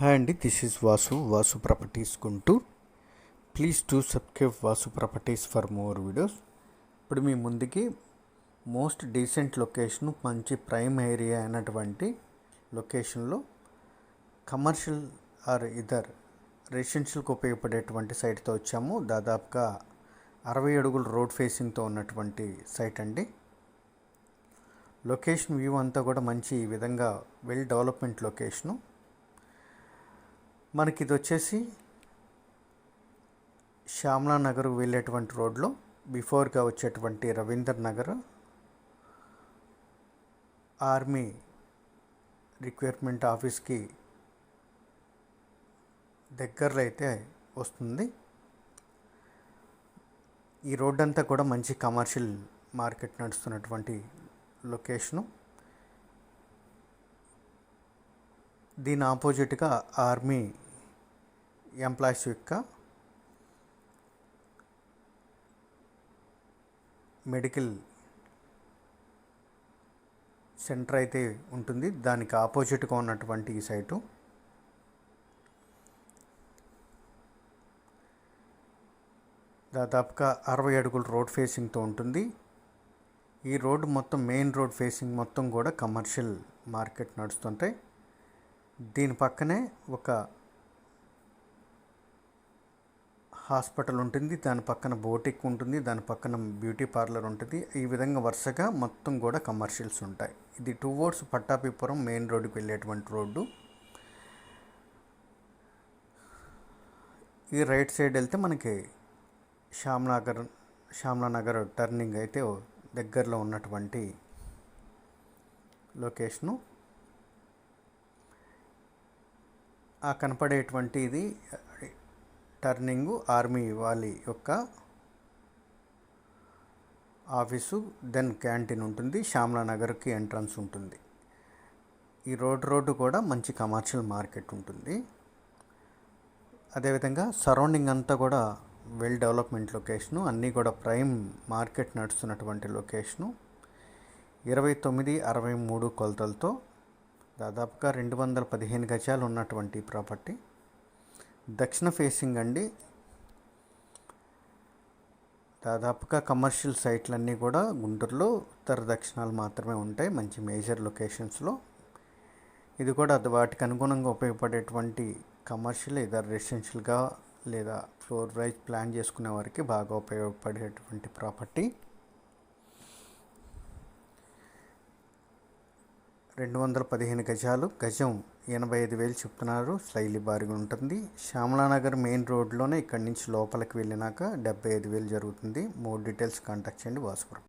Hi అండి this is Vasu Vasu properties Guntur please to subscribe Vasu properties for more videos ఇప్పుడు మీ ముందుకి most decent location మంచి prime area అయినటువంటి లొకేషన్లో కమర్షియల్ ఆర్ ఇదర్ రెసిడెన్షియల్కి ఉపయోగపడేటువంటి సైట్తో వచ్చాము. దాదాపుగా అరవై అడుగుల రోడ్ ఫేసింగ్తో ఉన్నటువంటి సైట్ అండి. లొకేషన్ వ్యూ అంతా కూడా మంచి ఈ విధంగా వెల్ డెవలప్మెంట్ లొకేషను మనకి ఇది వచ్చేసి శ్యామలా నగర్ వెళ్ళేటువంటి రోడ్లో బిఫోర్గా వచ్చేటువంటి రవీందర్ నగర్. ఆర్మీ రిక్వైర్మెంట్ ఆఫీస్కి దగ్గరలో అయితే వస్తుంది. ఈ రోడ్ అంతా కూడా మంచి కమర్షియల్ మార్కెట్ నడుస్తున్నటువంటి లొకేషను. దీని ఆపోజిట్గా ఆర్మీ ఎంప్లాయీస్ యొక్క మెడికల్ సెంటర్ అయితే ఉంటుంది. దానికి ఆపోజిట్గా ఉన్నటువంటి ఈ సైటు. దాదాపుగా అరవై అడుగుల రోడ్ ఫేసింగ్తో ఉంటుంది. ఈ రోడ్ మొత్తం మెయిన్ రోడ్ ఫేసింగ్ మొత్తం కూడా కమర్షియల్ మార్కెట్ నడుస్తుంటాయి. దీని పక్కనే ఒక హాస్పిటల్ ఉంటుంది దాని పక్కన బోటిక్ ఉంటుంది దాని పక్కన బ్యూటీ పార్లర్ ఉంటుంది. ఈ విధంగా వరుసగా మొత్తం కూడా కమర్షియల్స్ ఉంటాయి. ఇది టూ వర్డ్స్ పట్టాభిపురం మెయిన్ రోడ్డుకి వెళ్ళేటువంటి రోడ్డు. ఈ రైట్ సైడ్ వెళ్తే మనకి శ్యామ్నగర్ శ్యామ్లానగర్ టర్నింగ్ అయితే దగ్గరలో ఉన్నటువంటి లొకేషను. ఆ కనపడేటువంటి ఇది టర్నింగ్ ఆర్మీ వాళ్ళ యొక్క ఆఫీసు దెన్ క్యాంటీన్ ఉంటుంది శ్యామలా నగర్కి ఎంట్రన్స్ ఉంటుంది. ఈ రోడ్ రోడ్డు కూడా మంచి కమర్షియల్ మార్కెట్ ఉంటుంది. అదేవిధంగా సరౌండింగ్ అంతా కూడా వెల్ డెవలప్మెంట్ లొకేషను అన్నీ కూడా ప్రైమ్ మార్కెట్ నడుస్తున్నటువంటి లొకేషను. ఇరవై తొమ్మిది అరవై మూడు కొలతలతో దాదాపుగా రెండు వందల పదిహేను గజాలు ఉన్నటువంటి ప్రాపర్టీ. దక్షిణ ఫేసింగ్ అండి. దాదాపుగా కమర్షియల్ సైట్లన్నీ కూడా గుంటూరులో ఉత్తర దక్షిణాలు మాత్రమే ఉంటాయి మంచి మేజర్ లొకేషన్స్లో. ఇది కూడా అది వాటికి అనుగుణంగా ఉపయోగపడేటువంటి కమర్షియల్ ఇదర్ రెసిడెన్షియల్గా లేదా ఫ్లోర్ వైజ్ ప్లాన్ చేసుకునే వారికి బాగా ఉపయోగపడేటువంటి ప్రాపర్టీ. రెండు వందల పదిహేను గజాలు. గజం ఎనభై ఐదు వేలు చెప్తున్నారు. స్లైలీ భారీగా ఉంటుంది. శ్యామలానగర్ మెయిన్ రోడ్లోనే ఇక్కడి నుంచి లోపలికి వెళ్ళినాక డెబ్బై ఐదు వేలు జరుగుతుంది. మోర్ డీటెయిల్స్ కాంటాక్ట్ చేయండి. వాసుపురం.